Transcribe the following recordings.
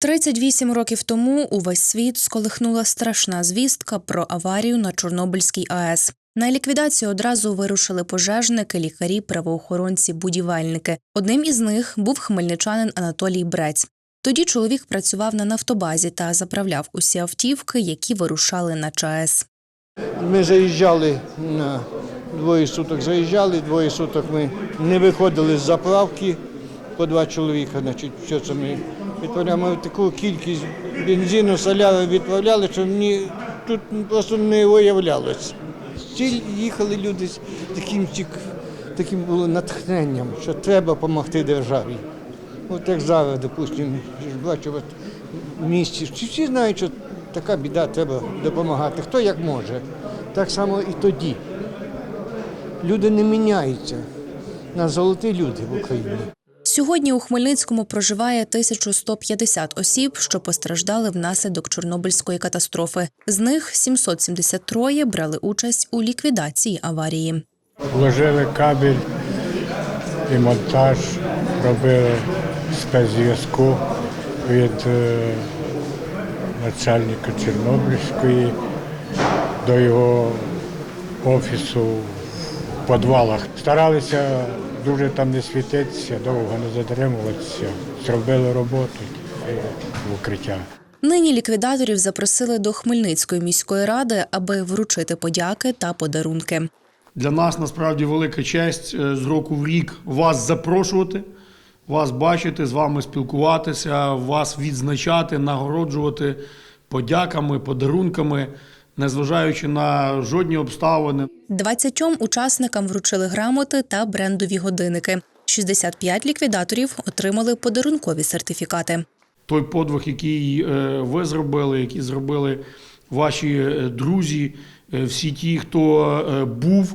38 років тому увесь світ сколихнула страшна звістка про аварію на Чорнобильській АЕС. На ліквідацію одразу вирушили пожежники, лікарі, правоохоронці, будівельники. Одним із них був хмельничанин Анатолій Брець. Тоді чоловік працював на нафтобазі та заправляв усі автівки, які вирушали на ЧАЕС. Ми заїжджали на двоє суток, заїжджали, двоє суток ми не виходили з заправки по два чоловіка. Значить, що це ми відправляємо таку кількість бензину, соляри відправляли, що мені тут просто не виявлялось. Стіль їхали люди з таким, таким було натхненням, що треба допомогти державі. От як зараз, допустимо, бачу, от в місті всі знають, що така біда, треба допомагати. Хто як може. Так само і тоді. Люди не міняються. На золоті люди в Україні. Сьогодні у Хмельницькому проживає 1150 осіб, що постраждали внаслідок Чорнобильської катастрофи. З них 773 брали участь у ліквідації аварії. Вложили кабель і монтаж, робили спецзв'язку від е, начальника Чорнобильської до його офісу в підвалах. Старалися дуже там не світитися, довго не затримуватися. Зробили роботу і в укриття. Нині ліквідаторів запросили до Хмельницької міської ради, аби вручити подяки та подарунки. Для нас насправді велика честь е, з року в рік вас запрошувати, вас бачити, з вами спілкуватися, вас відзначати, нагороджувати подяками, подарунками, незважаючи на жодні обставини. 20 учасникам вручили грамоти та брендові годинники. 65 ліквідаторів отримали подарункові сертифікати. Той подвиг, який е, ви зробили, який зробили ваші е, друзі, е, всі ті, хто був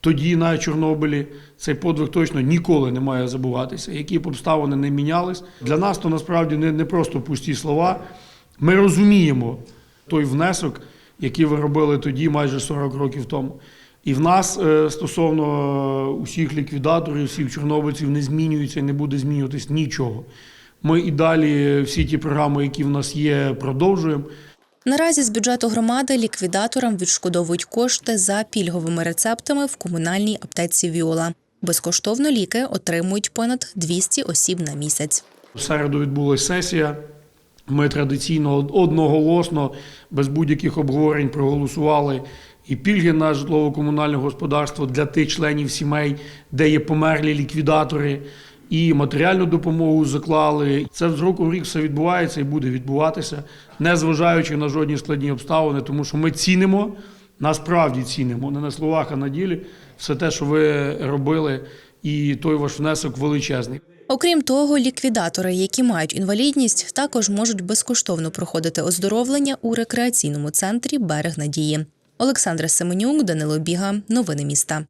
тоді на Чорнобилі, цей подвиг точно ніколи не має забуватися. Які б обставини не мінялись. Для нас то насправді не, не просто пусті слова. Ми розуміємо той внесок, який ви робили тоді, майже 40 років тому. І в нас е, стосовно е, усіх ліквідаторів, всіх чорнобильців не змінюється і не буде змінюватись нічого. Ми і далі всі ті програми, які в нас є, продовжуємо. Наразі з бюджету громади ліквідаторам відшкодовують кошти за пільговими рецептами в комунальній аптеці Віола. Безкоштовно ліки отримують понад 200 осіб на місяць. В середу відбулася сесія. Ми традиційно одноголосно, без будь-яких обговорень проголосували і пільги на житлово-комунальне господарство для тих членів сімей, де є померлі ліквідатори, і матеріальну допомогу заклали. Це з року в рік все відбувається і буде відбуватися, незважаючи на жодні складні обставини, тому що ми цінимо, насправді цінимо, не на словах, а на ділі, все те, що ви робили, і той ваш внесок величезний. Окрім того, ліквідатори, які мають інвалідність, також можуть безкоштовно проходити оздоровлення у рекреаційному центрі Берег Надії. Олександра Семенюк, Данило Біга, новини міста.